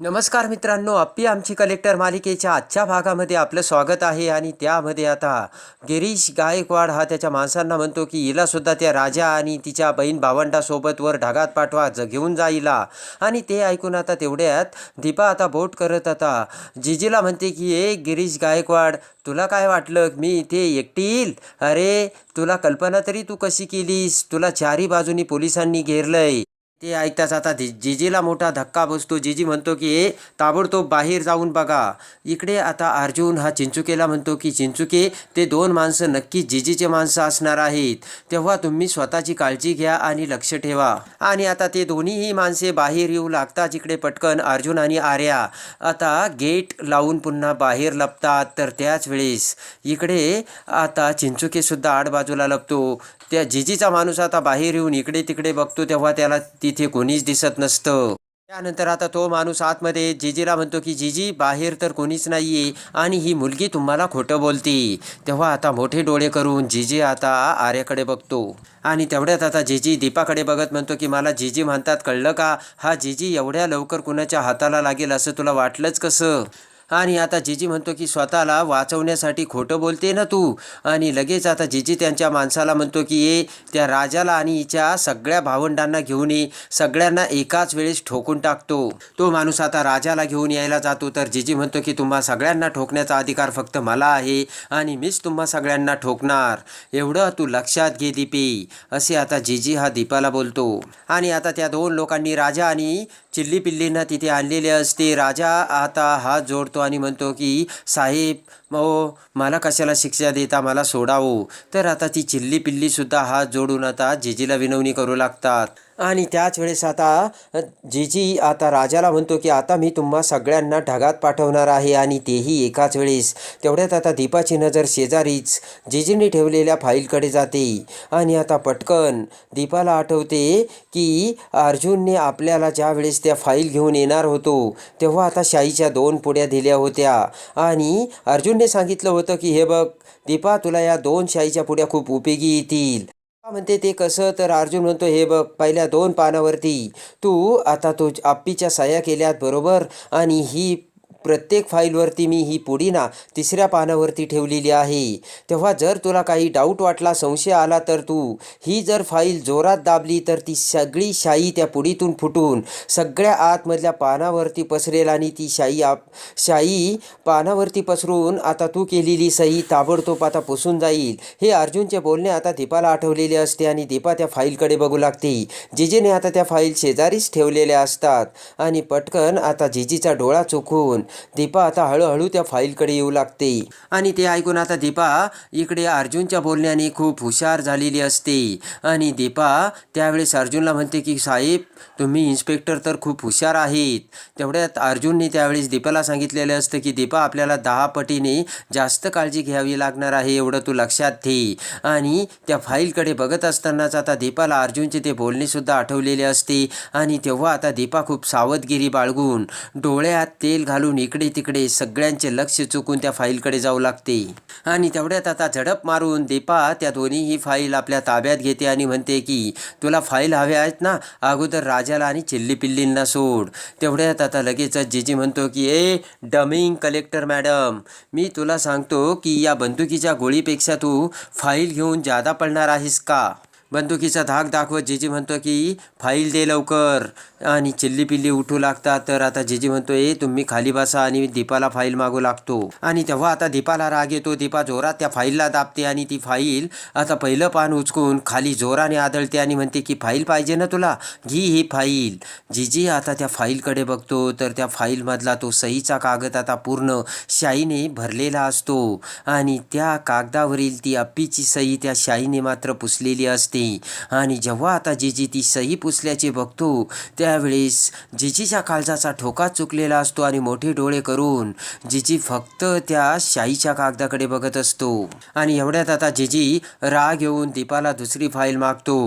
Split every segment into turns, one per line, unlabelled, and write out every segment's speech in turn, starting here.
नमस्कार मित्रांनो अप्पी आमची कलेक्टर मालिकेच्या आजच्या भागामध्ये आपलं स्वागत आहे आणि त्यामध्ये आता गिरीश गायकवाड हा त्याच्या माणसांना म्हणतो की हिलासुद्धा त्या राजा आणि तिच्या बहीण भावंडासोबत वर ढगात पाठवा ज घेऊन जाईला आणि ते ऐकून आता तेवढ्यात दीपा आता बोट करत आता जिजीला म्हणते की ए गिरीश गायकवाड तुला काय वाटलं? मी इथे एकटी येईल? अरे तुला कल्पना तरी तू कशी केलीस? तुला चारी बाजूनी पोलिसांनी घेरलंय. ते ऐकताच आता जि- जिजीला मोठा धक्का बसतो. जिजी म्हणतो की ए ताबडतोब बाहेर जाऊन बघा. इकडे आता अर्जुन हा चिंचुकेला म्हणतो की चिंचुके ते दोन माणसं नक्की जिजीचे माणसं असणार आहेत. तेव्हा तुम्ही स्वतःची काळजी घ्या आणि लक्ष ठेवा. आणि आता ते दोन्हीही माणसे बाहेर येऊ लागतात इकडे पटकन अर्जुन आणि आर्या आता गेट लावून पुन्हा बाहेर लपतात. तर त्याच वेळेस इकडे आता चिंचुकेसुद्धा आडबाजूला लपतो. त्या जिजीचा माणूस आता बाहेर येऊन इकडे तिकडे बघतो तेव्हा त्याला तिथे कोणीच दिसत नसतं. त्यानंतर आता तो माणूस आतमध्ये जिजीला म्हणतो की जिजी बाहेर तर कोणीच नाही आहे आणि ही मुलगी तुम्हाला खोटं बोलते. तेव्हा आता मोठे डोळे करून जिजी आता आर्याकडे बघतो. आणि तेवढ्यात आता जिजी दीपाकडे बघत म्हणतो की मला जिजी म्हणतात कळलं का? हा जिजी एवढ्या लवकर कुणाच्या हाताला लागेल असं तुला वाटलंच कसं? आणि आता जिजी म्हणतो की स्वतःला वाचवण्यासाठी खोटं बोलते ना तू? आणि लगेच आता जिजी त्यांच्या माणसाला म्हणतो की ये त्या राजाला आणि हिच्या सगळ्या भावंडांना घेऊन ये. सगळ्यांना एकाच वेळेस ठोकून टाकतो. तो माणूस आता राजाला घेऊन यायला जातो. तर जीजी म्हणतो की तुम्हा सगळ्यांना ठोकण्याचा अधिकार फक्त मला आहे आणि मीच तुम्हा सगळ्यांना ठोकणार. एवढं तू लक्षात घे दीपी. असे आता जीजी हा दीपाला बोलतो. आणि आता त्या दोन लोकांनी राजा आणि चिल्ली पिल्लींना तिथे आणलेले असते. राजा आता हात जोडतो आणि म्हणतो की साहेब ओ मला कशाला शिक्षा देता मला सोडावो? तर आता ती चिल्ली पिल्लीसुद्धा हात जोडून आता जेजीला विनवणी करू लागतात. आणि त्याच वेळेस आता जिजी आता राजाला म्हणतो की आता मी तुम्हा सगळ्यांना ढगात पाठवणार आहे. आणि तेही एकाच वेळेस. तेवढ्यात आता दीपाची नजर शेजारीच जीजीने ठेवलेल्या फाईलकडे जाते. आणि आता पटकन दीपाला आठवते की अर्जुनने आपल्याला ज्या वेळेस त्या फाईल घेऊन येणार होतो तेव्हा आता शाईच्या दोन पुड्या दिल्या होत्या. आणि अर्जुनने सांगितलं होतं की हे बघ दीपा तुला या दोन शाईच्या पुड्या खूप उपयोगी येतील. म्हणते ते कसं? तर अर्जुन म्हणतो हे बघ पहिल्या दोन पानावरती तू आता तो आप्पीच्या सह्या केल्यात बरोबर आणि ही प्रत्येक फाईलवरती मी ही पुडीना तिसऱ्या पानावरती ठेवलेली आहे. तेव्हा जर तुला काही डाऊट वाटला संशय आला तर तू ही जर फाईल जोरात दाबली तर ती सगळी शाई त्या पुडीतून फुटून सगळ्या आतमधल्या पानावरती पसरेल आणि ती शाई आप शाई पानावरती पसरून आता तू केलेली सही ताबडतोब आता पुसून जाईल. हे अर्जुनचे बोलणे आता दीपाला आठवलेले असते आणि दीपा त्या फाईलकडे बघू लागते. जिजीने आता त्या फाईल शेजारीच ठेवलेल्या असतात आणि पटकन आता जिजीचा डोळा चुकून दीपा आता हळूहळू त्या फाईलकडे येऊ लागते. आणि ते ऐकून आता दीपा इकडे अर्जुनच्या बोलण्याने खूप हुशार झालेली असते. आणि दीपा त्यावेळेस अर्जुनला म्हणते की साहेब तुम्ही इन्स्पेक्टर तर खूप हुशार आहेत. तेवढ्यात अर्जुनने त्यावेळेस दीपाला सांगितलेलं असतं की दीपा आपल्याला दहा पटीने जास्त काळजी घ्यावी लागणार आहे एवढं तू लक्षात ठे आणि त्या फाईलकडे बघत असतानाच आता दीपाला अर्जुनचे ते बोलणेसुद्धा आठवलेले असते. आणि तेव्हा आता दीपा खूप सावधगिरी बाळगून डोळ्यात तेल घालून इकडे तिकडे सगळ्यांचे लक्ष चुकून त्या फाईलकडे जाऊ लागते. आणि तेवढ्यात आता झडप मारून दीपा त्या दोन्हीही फाईल आपल्या ताब्यात घेते आणि म्हणते की तुला फाईल हव्या आहेत ना? अगोदर राजाला आणि चिल्ली पिल्लींना सोड. तेवढ्यात आता लगेचच जीजी म्हणतो की ए डमिंग कलेक्टर मॅडम मी तुला सांगतो की या बंदुकीच्या गोळीपेक्षा तू फाईल घेऊन जादा पडणार आहेस का? बंदुकीचा धाक दाखवत जेजी म्हणतो की फाईल दे लवकर. आणि चिल्ली पिल्ली उठू लागतात. तर आता जेजी म्हणतो ए तुम्ही खाली बसा आणि दीपाला फाईल मागू लागतो. आणि तेव्हा आता दीपाला राग येतो. दीपा जोरात त्या फाईलला दाबते आणि ती फाईल आता पहिलं पान उचकून खाली जोराने आदळते आणि म्हणते की फाईल पाहिजे ना तुला? घी ही फाईल. जिजी आता त्या फाईलकडे बघतो. तर त्या फाईलमधला तो सहीचा कागद आता पूर्ण शाईने भरलेला असतो. आणि त्या कागदावरील ती अप्पीची सही त्या शाईने मात्र पुसलेली असते. आणि जेव्हा आता जिजी ती सही पुसल्याचे बघतो त्यावेळेस जिजीच्या काळजाचा ठोका चुकलेला असतो आणि मोठे डोळे करून जिजी फक्त त्या शाईच्या कागदाकडे बघत असतो. आणि एवढ्यात आता जिजी राग येऊन दीपाला दुसरी फाईल मागतो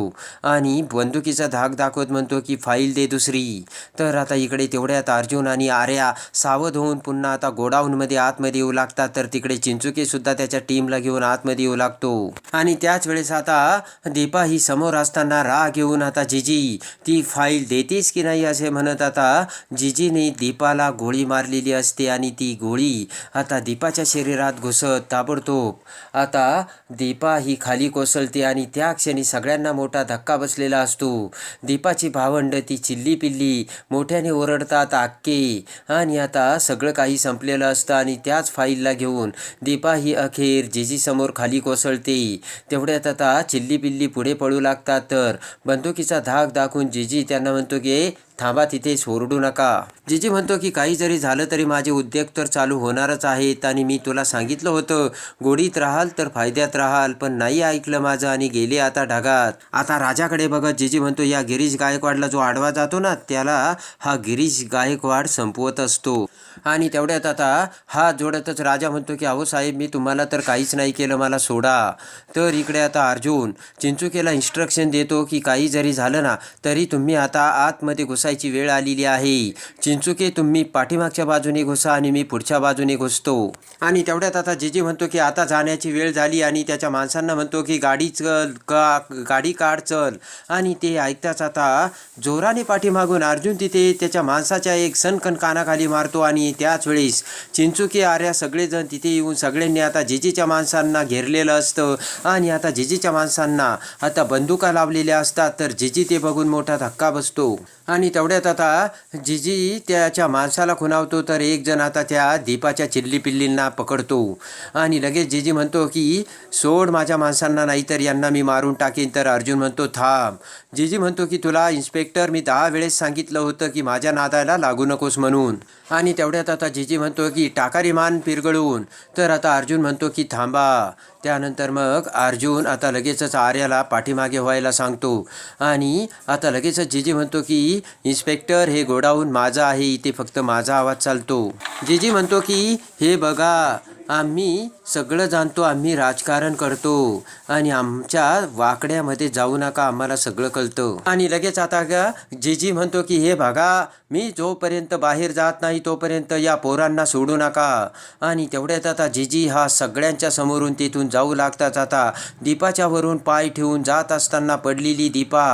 आणि बंदुकीचा धाक दाखवत म्हणतो की फाईल दे दुसरी. तर आता इकडे तेवढ्यात अर्जुन आणि आर्या सावध होऊन पुन्हा आता गोडाऊनमध्ये आतमध्ये येऊ लागतात. तर तिकडे चिंचुके सुद्धा त्याच्या टीमला घेऊन आतमध्ये येऊ लागतो. आणि त्याच वेळेस आता दीपा ही समोर असताना राग येऊन आता जिजी ती फाईल देतेस की नाही असे म्हणत आता जिजीने दीपाला गोळी मारलेली असते आणि ती गोळी आता दीपाच्या शरीरात घुसत ताबडतोब. आता दीपा ही खाली कोसळते आणि त्या क्षणी सगळ्यांना मोठा धक्का बसलेला असतो. दीपाची भावंड ती चिल्ली पिल्ली मोठ्याने ओरडतात आक्के. आणि आता सगळं काही संपलेलं असतं आणि त्याच फाईलला घेऊन दीपा ही अखेर जिजीसमोर खाली कोसळते. तेवढ्यात आता चिल्ली पिल्ली पुढे पळू लागतात. तर बंदुकीचा धाक दाखवून जिजी त्यांना म्हणतो की थांबा तिथे सोरडू नका. जिजी म्हणतो की काही जरी झालं तरी माझे उद्योग तर चालू होणारच आहेत आणि मी तुला सांगितलं होतं गोडीत राहाल तर फायद्यात राहाल पण नाही ऐकलं माझं आणि गेले आता ढगात. आता राजाकडे बघत जिजी म्हणतो या गिरीश गायकवाडला जो आडवा जातो ना त्याला हा गिरीश गायकवाड संपवत असतो. आणि तेवढ्यात आता हा जोडतच राजा म्हणतो की अहो साहेब मी तुम्हाला तर काहीच नाही केलं मला सोडा. तर इकडे आता अर्जुन चिंचुकेला इन्स्ट्रक्शन देतो की काही जरी झालं ना तरी तुम्ही आता आतमध्ये घुसायची वेळ आलेली आहे. चिंचुके तुम्ही पाठीमागच्या बाजूने घुसा आणि मी पुढच्या बाजूने घुसतो. आणि तेवढ्यात आता जिजी म्हणतो की आता जाण्याची वेळ झाली आणि त्याच्या माणसांना म्हणतो की गाडी चल का गाडी काढ चल. आणि ते ऐकताच आता जोराने पाठीमागून अर्जुन तिथे त्याच्या माणसाच्या एक सणकण कानाखाली मारतो आणि त्याच वेळेस चिंचुकी आर्या सगळेजण तिथे येऊन सगळ्यांनी आता जिजीच्या माणसांना घेरलेलं असतं. आणि आता जिजीच्या माणसांना आता बंदुका लावलेल्या असतात तर जिजी ते बघून मोठा धक्का बसतो. आणि तेवढ्यात आता जिजी त्याच्या माणसाला खुणावतो तर एक जण आता त्या दीपाच्या चिल्ली पिल्लींना पकडतो. आणि लगेच जिजी म्हणतो की सोड माझ्या माणसांना नाहीतर यांना मी मारून टाकेन. तर अर्जुन म्हणतो थांब. जिजी म्हणतो की तुला इन्स्पेक्टर मी दहा वेळेस सांगितलं होतं की माझ्या नादाला लागू नकोस म्हणून. आणि तेवढ्यात आता जीजी म्हणतो की टाकारी मान पिरगळून. तर आता अर्जुन म्हणतो की थांबा. त्यानंतर मग अर्जुन आता लगेचच आर्याला पाठीमागे व्हायला सांगतो. आणि आता लगेचच जिजी म्हणतो की इन्स्पेक्टर हे गोडाऊन माझा आहे इथे फक्त माझा आवाज चालतो. जिजी म्हणतो की हे बघा आम्ही सगळं जाणतो आम्ही राजकारण करतो. आणि आमच्या वाकड्यामध्ये जाऊ नका आम्हाला सगळं कळतं. आणि लगेच आता का जिजी म्हणतो की हे बघा मी जोपर्यंत बाहेर जात नाही तोपर्यंत या पोरांना सोडू नका. आणि तेवढ्यात आता जिजी हा सगळ्यांच्या समोरून तिथून जाऊ लागताच आता. दीपाच्या वरून पाय ठेवून जात असताना पडलेली दीपा.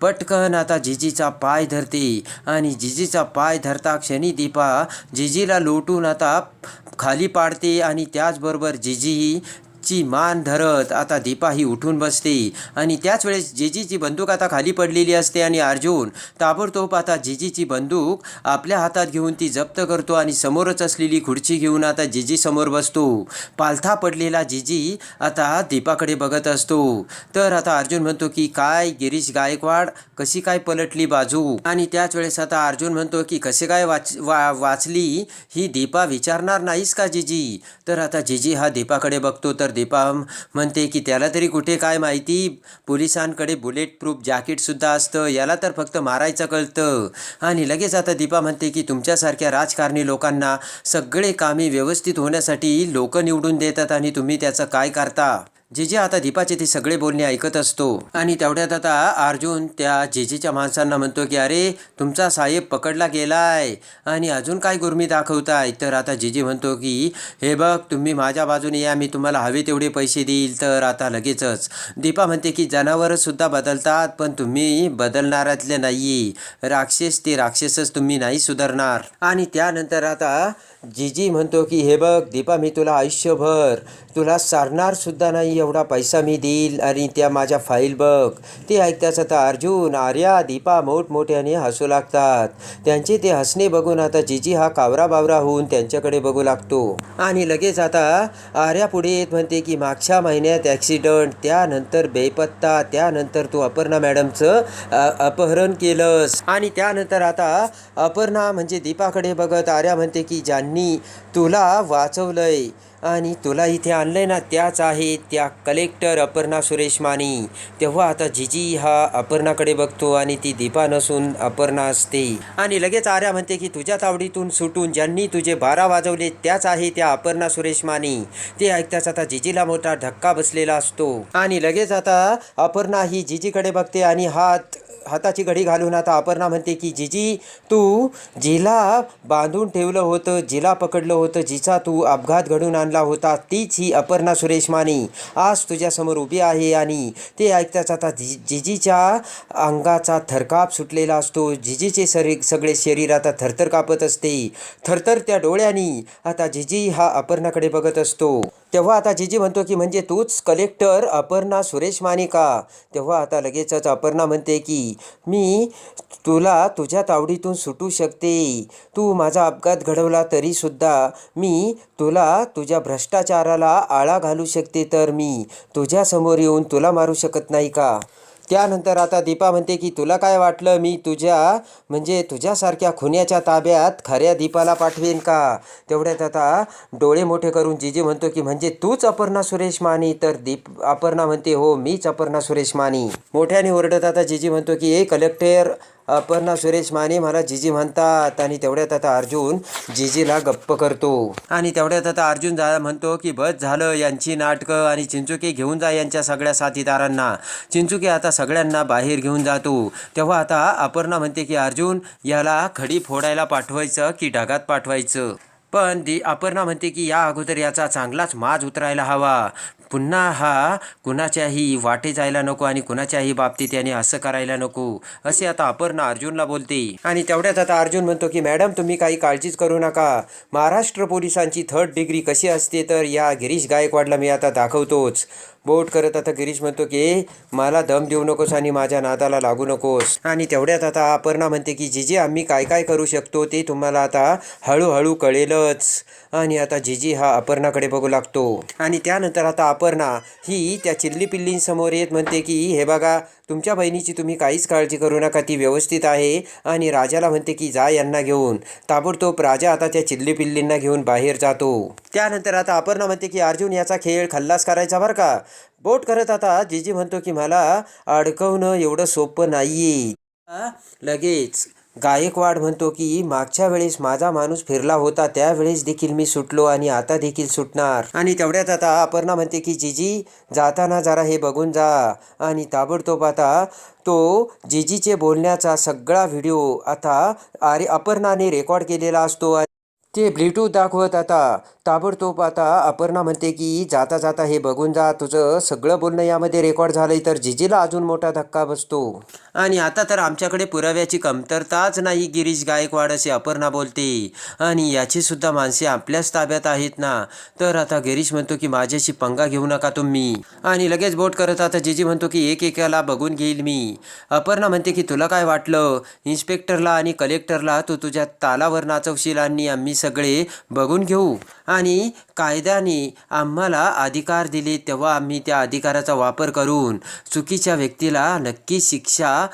पटकन आता जिजीचा पाय धरते. आणि जिजीचा पाय धरता क्षणी दीपा जिजीला लोटून आता खाली पाडते आणि त्याचबरोबर जिजी ची मान धरत आता दीपा ही उठून बसते. आणि त्याच वेळेस जिजीची बंदूक आता खाली पडलेली असते आणि अर्जुन ताबडतोब आता जिजीची बंदूक आपल्या हातात घेऊन ती जप्त करतो आणि समोरच असलेली खुर्ची घेऊन आता जिजी समोर बसतो. पालथा पडलेला जिजी आता दीपाकडे बघत असतो. तर आता अर्जुन म्हणतो की काय गिरीश गायकवाड कशी काय पलटली बाजू? आणि त्याच वेळेस आता अर्जुन म्हणतो की कसे काय वाच वा वाचली? ही दीपा विचारणार नाहीस का जिजी? तर आता जिजी हा दीपाकडे बघतो. तर दीपा म्हणते की त्याला तरी कुठे काय माहिती? पोलिसांकडे बुलेट प्रूफ जॅकेटसुद्धा असतं. याला तर फक्त मारायचं कळतं. आणि लगेच आता दीपा म्हणते की तुमच्यासारख्या राजकारणी लोकांना सगळे कामे व्यवस्थित होण्यासाठी लोक निवडून देतात आणि तुम्ही त्याचं काय करता? जे आता दीपाचे ते सगळे बोलणे ऐकत असतो. आणि तेवढ्यात आता अर्जुन त्या जिजीच्या माणसांना म्हणतो की अरे तुमचा साहेब पकडला गेलाय. आणि अजून काय गुरमी दाखवताय? तर आता जिजी म्हणतो की हे बघ तुम्ही माझ्या बाजूने या मी तुम्हाला हवे तेवढे पैसे देईल. तर आता लगेचच दीपा म्हणते की जनावरंसुद्धा बदलतात पण तुम्ही बदलणाऱ्यातले नाही राक्षस ते राक्षसच तुम्ही नाही सुधारणार. आणि त्यानंतर आता जीजी म्हणतो की हे बघ दीपा मी तुला आयुष्यभर तुला सारणारसुद्धा नाही एवढा पैसा मी देईल आणि त्या माझ्या फाईल बघ. ते ऐकताच आता अर्जुन आर्या दीपा मोठमोठ्याने हसू लागतात. त्यांचे ते हसणे बघून आता जीजी हा कावरा बावरा होऊन त्यांच्याकडे बघू लागतो. आणि लगेच आता आर्या पुढे येत म्हणते की मागच्या महिन्यात ॲक्सिडंट त्यानंतर बेपत्ता त्यानंतर तू अपर्णा मॅडमचं अपहरण केलंस. आणि त्यानंतर आता अपर्णा म्हणजे दीपाकडे बघत आर्या म्हणते की ज्यांनी तुला वाचवलंय. आणि तुला इथे आणलंय ना त्याच आहेत त्या कलेक्टर अपर्णा सुरेश मानी. तेव्हा आता जिजी हा अपर्णाकडे बघतो आणि ती दीपा नसून अपर्णा असते. आणि लगेच आर्या म्हणते की तुझ्या तावडीतून सुटून ज्यांनी तुझे बारा वाजवले त्याच आहे त्या अपर्णा सुरेश मानी. ते ऐकताच आता जिजीला मोठा धक्का बसलेला असतो. आणि लगेच आता अपर्णा ही जिजीकडे बघते आणि हात हाताची घडी घालून आता अपर्णा म्हणते की जिजी तू जिला बांधून ठेवलं होतं जिला पकडलं होतं जिचा तू अपघात घडून आणला होता तीच ही अपर्णा सुरेश माने. आज तुझ्यासमोर उभी आहे आणि ते ऐकताच आता जि जिजीच्या अंगाचा थरकाप सुटलेला असतो. जिजीचे सरी सगळे शरीर आता थरथर कापत असते. थरथर त्या डोळ्यांनी. आता जिजी हा अपर्णाकडे बघत असतो. तेव्हा आता जीजी म्हणतो की म्हणजे तूच कलेक्टर अपर्णा सुरेश माने का तेव्हा आता लगेचच अपर्णा म्हणते की मी तुला तुझ्या तावडीतून सुटू शकते. तू माझा अपघात घडवला तरीसुद्धा मी तुला तुझ्या भ्रष्टाचाराला आळा घालू शकते तर मी तुझ्यासमोर येऊन तुला मारू शकत नाही का? त्यानंतर आता दीपा म्हणते की तुला काय वाटलं? मी तुझ्या म्हणजे तुझ्यासारख्या खुन्याच्या ताब्यात खऱ्या दीपाला पाठवेन का? तेवढ्यात आता डोळे मोठे करून जिजी म्हणतो की म्हणजे तूच अपर्णा सुरेश मानी. तर दीप अपर्णा म्हणते हो मीच अपर्णा सुरेश मानी. मोठ्याने ओरडत आता जिजी म्हणतो की ए कलेक्टर अपर्णा सुरेश माने मला जिजी म्हणतात आणि तेवढ्यात आता अर्जुन जिजीला गप्प करतो. आणि तेवढ्यात आता अर्जुन जा म्हणतो की बस झालं यांची नाटकं आणि चिंचुके घेऊन जा यांच्या सगळ्या साथीदारांना. चिंचुके आता सगळ्यांना बाहेर घेऊन जातो. तेव्हा आता अपर्णा म्हणते की अर्जुन याला खडी फोडायला पाठवायचं की ढगात पाठवायचं? पण दी अपर्णा म्हणते की या अगोदर याचा चांगलाच माज उतरायला हवा. पुन्हा हा कुणाच्याही वाटे जायला नको आणि कुणाच्याही बाबतीत याने असं करायला नको. असे आता अपर्णा अर्जुनला बोलते. आणि तेवढ्यात आता अर्जुन म्हणतो की मॅडम तुम्ही काही काळजीच करू नका. महाराष्ट्र पोलिसांची थर्ड डिग्री कशी असते तर या गिरीश गायकवाडला मी आता दाखवतोच. बोट करत आता गिरीश म्हणतो की मला दम देऊ नकोस आणि माझ्या नादाला लागू नकोस. आणि तेवढ्यात आता अपर्णा म्हणते की जिजी आम्ही काय काय करू शकतो ते तुम्हाला आता हळूहळू कळेलच. आणि आता जिजी हा अपर्णाकडे बघू लागतो. आणि त्यानंतर आता अपर्णा ही त्या चिल्ली पिल्लींसमोर येत म्हणते की हे बघा तुमच्या बहिणीची तुम्ही काहीच काळजी करू नका ती व्यवस्थित आहे आणि राजाला म्हणते की जा यांना घेऊन. ताबडतोब राजा आता त्या चिल्ली पिल्लींना घेऊन बाहेर जातो. त्यानंतर आता अपर्णा म्हणते की अर्जुन याचा खेळ खल्लास करायचा बरं का? बोट करत आता जीजी म्हणतो की मला अडकवणं एवढं सोपं नाही लगेच. गायकवाड म्हणतो की मागच्या वेळेस माझा माणूस फिरला होता त्यावेळेस देखील मी सुटलो आणि आता देखील सुटणार. आणि तेवढ्यात आता अपर्णा म्हणते की जिजी जाताना जरा हे बघून जा. आणि ताबडतोब आता तो जिजीचे बोलण्याचा सगळा व्हिडिओ आता आरे अपर्णाने रेकॉर्ड केलेला असतो. ते ब्ल्यूटूथ दाखवत आता. ताबडतोब आता अपर्णा म्हणते की जाता जाता हे बघून जा. तुझं सगळं बोलणं यामध्ये रेकॉर्ड झालंय तर जिजीला अजून मोठा धक्का बसतो. आणि आता तर आमच्याकडे पुराव्याची कमतरताच नाही गिरीश गायकवाड असे अपर्णा बोलते. आणि याची सुद्धा माणसे आपल्याच ताब्यात आहेत ना? तर आता गिरीश म्हणतो की माझ्याशी पंगा घेऊ नका तुम्ही. आणि लगेच बोट करत आता जिजी म्हणतो की एक एकाला बघून घेईल मी. अपर्णा म्हणते की तुला काय वाटलं? इन्स्पेक्टरला आणि कलेक्टरला तू तुझ्या तालावर नाचवशील आणि आम्ही सगळे बघून घेऊ. आणि कायद्याने आम्हाला अधिकार दिले तेव्हा आम्ही त्या अधिकाराचा वापर करून चुकीच्या व्यक्तीला नक्की शिक्षा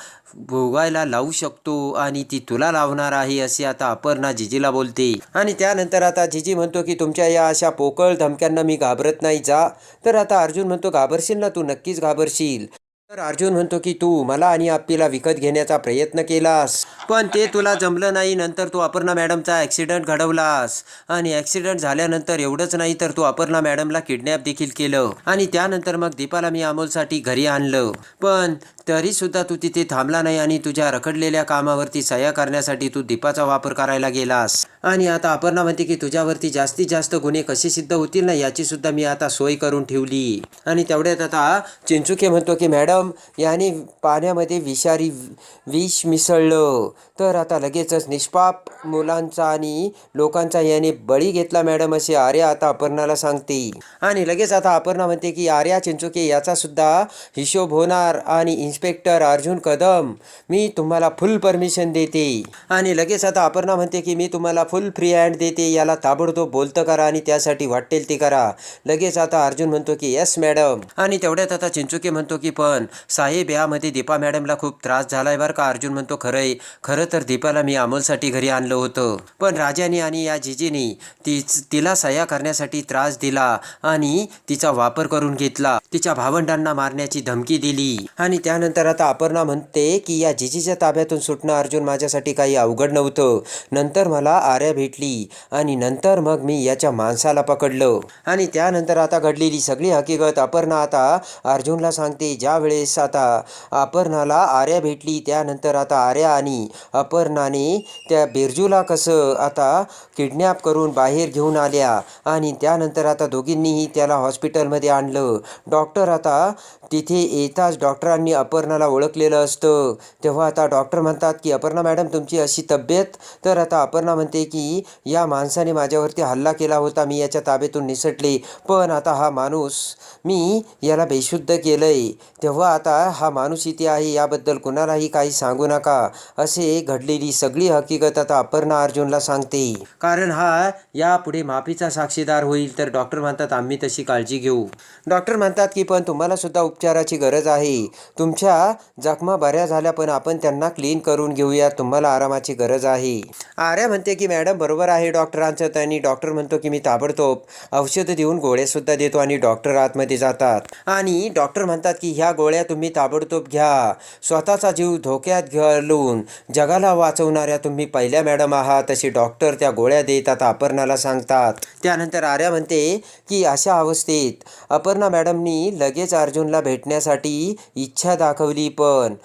भोगायला लावू शकतो आणि ती तुला लावणार आहे असे आता अपर्णा जिजीला बोलते. आणि त्यानंतर आता जिजी म्हणतो की तुमच्या या अशा पोकळ धमक्यांना मी घाबरत नाही जा. तर आता अर्जुन म्हणतो घाबरशील ना तू? नक्कीच घाबरशील. तर अर्जुन म्हणतो की तू मला आणि आप्पीला विकत घेण्याचा प्रयत्न केलास. पण ते तुला जमलं नाही. नंतर तू अपर्णा मॅडमचा ॲक्सिडंट घडवलास. आणि ॲक्सिडंट झाल्यानंतर एवढंच नाही तर तू अपर्णा मॅडमला किडनॅप देखील केलं. आणि त्यानंतर मग दीपाला मी अमोलसाठी घरी आणलं. पण तरी सुद्धा तू तिथे थांबला नाही आणि तुझ्या रखडलेल्या कामावरती सह्या करण्यासाठी तू दीपाचा वापर करायला गेलास. आणि आता अपर्णा म्हणते की तुझ्यावरती जास्तीत जास्त गुन्हे कसे सिद्ध होतील ना याची सुद्धा मी आता सोय करून ठेवली. आणि तेवढ्यात आता चिंचुके म्हणतो की मॅडम याने पाण्यामध्ये विषारी विष मिसळलं. तर आता लगेचच निष्पाप मुलांचा आणि लोकांचा याने बळी घेतला मॅडम असे आर्या आता अपर्णाला सांगते. आणि लगेच आता अपर्णा म्हणते की आर्या चिंचुके याचा सुद्धा हिशोब होणार आणि इन्स्पेक्टर अर्जुन कदम मी तुम्हाला फुल परमिशन देते. आणि लगेच आता अपर्णा म्हणते की मी तुम्हाला फुल फ्री हँड देते याला ताबडतोब बोलतं करा आणि त्यासाठी वाटेल ते करा. लगेच आता अर्जुन म्हणतो की येस मॅडम आणि तेवढ्यात आता चिंचुके म्हणतो की पण साहेब यामध्ये दीपा मॅडमला खूप त्रास झालाय बरं का? अर्जुन म्हणतो खरंय. खरं तर दीपाला मी अमोलसाठी घरी आणलं होतं. पण राजाने आणि या जिजीनी ती तिला सह्या करण्यासाठी त्रास दिला आणि तिचा वापर करून घेतला. तिच्या भावंडांना मारण्याची धमकी दिली. आणि त्यानंतर आता अपर्णा म्हणते की या जिजीच्या ताब्यातून सुटणं अर्जुन माझ्यासाठी काही अवघड नव्हतं. नंतर मला आर्या भेटली आणि नंतर मग मी याच्या माणसाला पकडलं. आणि त्यानंतर आता घडलेली सगळी हकीकत अपर्णा आता अर्जुनला सांगते. ज्या वेळेस त्यावेळेस आता अपर्णाला आर्या भेटली त्यानंतर आता आर्या आणि अपर्णाने त्या बिरजूला कसं आता किडनॅप करून बाहेर घेऊन आल्या आणि त्यानंतर आता दोघींनीही त्याला हॉस्पिटलमध्ये आणलं. डॉक्टर आता तिथे येताच डॉक्टरांनी अपर्णाला ओळखलेलं असतं. तेव्हा आता डॉक्टर म्हणतात की अपर्णा मॅडम तुमची अशी तब्येत? तर आता अपर्णा म्हणते की या माणसाने माझ्यावरती हल्ला केला होता मी याच्या ताब्यातून निसटले. पण आता हा माणूस मी याला बेशुद्ध केलं आहे तेव्हा आता हा माणूस इथे आहे याबद्दल कुणालाही काही सांगू नका. असे घडलेली सगळी हकीकत आता अपर्णा अर्जुनला सांगते. कारण हा यापुढे माफीचा साक्षीदार होईल तर डॉक्टर म्हणतात आम्ही तशी काळजी घेऊ. डॉक्टर म्हणतात की पण तुम्हाला सुद्धा उपचाराची गरज आहे. तुमच्या जखमा बऱ्या झाल्या पण आपण त्यांना क्लीन करून घेऊया. तुम्हाला आरामाची गरज आहे. आर्या म्हणते की मॅडम बरोबर आहे डॉक्टरांचं. आणि डॉक्टर म्हणतो की मी ताबडतोब औषध देऊन गोळ्यासुद्धा देतो आणि डॉक्टर आतमध्ये जातात. आणि डॉक्टर म्हणतात की ह्या गोळ्या तुम्ही ताबडतोब घ्या. स्वतःचा जीव धोक्यात घालून जगाला वाचवणाऱ्या तुम्ही पहिल्या मॅडम आहात अशी डॉक्टर त्या गोळ्या देतात अपर्णाला सांगतात. त्यानंतर आर्या म्हणते की अशा अवस्थेत अपर्णा मॅडमनी लगेच अर्जुनला भेटण्यासाठी इच्छा दाखवली पण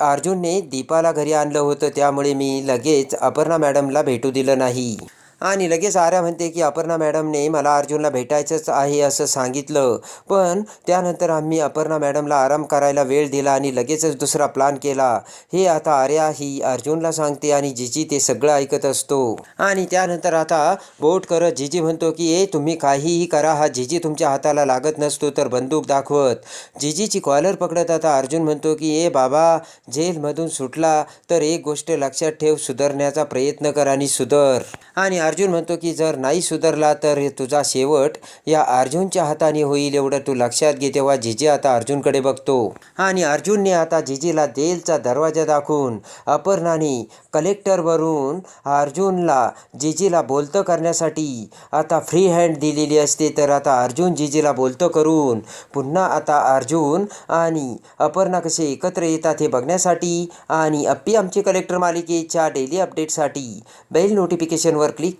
अर्जुनने दीपाला घरी आणलं होतं त्यामुळे मी लगेच अपर्णा मॅडमला भेटू दिलं नाही. आणि लगेच आर्या म्हणते की अपर्णा मॅडमने मला अर्जुनला भेटायचंच आहे असं सांगितलं. पण त्यानंतर आम्ही अपर्णा मॅडमला आराम करायला वेळ दिला आणि लगेचच दुसरा प्लान केला. हे आता आर्या ही अर्जुनला सांगते आणि जिजी ते सगळं ऐकत असतो. आणि त्यानंतर आता बोट करत जिजी म्हणतो की ए तुम्ही काहीही करा. हा जिजी तुमच्या हाताला लागत नसतो तर बंदूक दाखवत. जिजीची कॉलर पकडत आता अर्जुन म्हणतो की ए बाबा जेलमधून सुटला तर एक गोष्ट लक्षात ठेव. सुधारण्याचा प्रयत्न कर आणि सुधर. आणि अर्जुन म्हणतो की जर नाही सुधारला तर तुझा शेवट या अर्जुनच्या हाताने होईल एवढं तू लक्षात घे तेव्हा जिजी आता अर्जुनकडे बघतो. आणि अर्जुनने आता जिजीला जेलचा दरवाजा दाखवून अपर्णाने कलेक्टरवरून अर्जुनला जिजीला बोलतं करण्यासाठी आता फ्री हँड दिलेली असते. तर आता अर्जुन जिजीला बोलतं करून पुन्हा आता अर्जुन आणि अपर्णा कसे एकत्र येतात हे बघण्यासाठी आणि अप्पी आमची कलेक्टर मालिकेच्या डेली अपडेटसाठी बेल नोटिफिकेशनवर क्लिक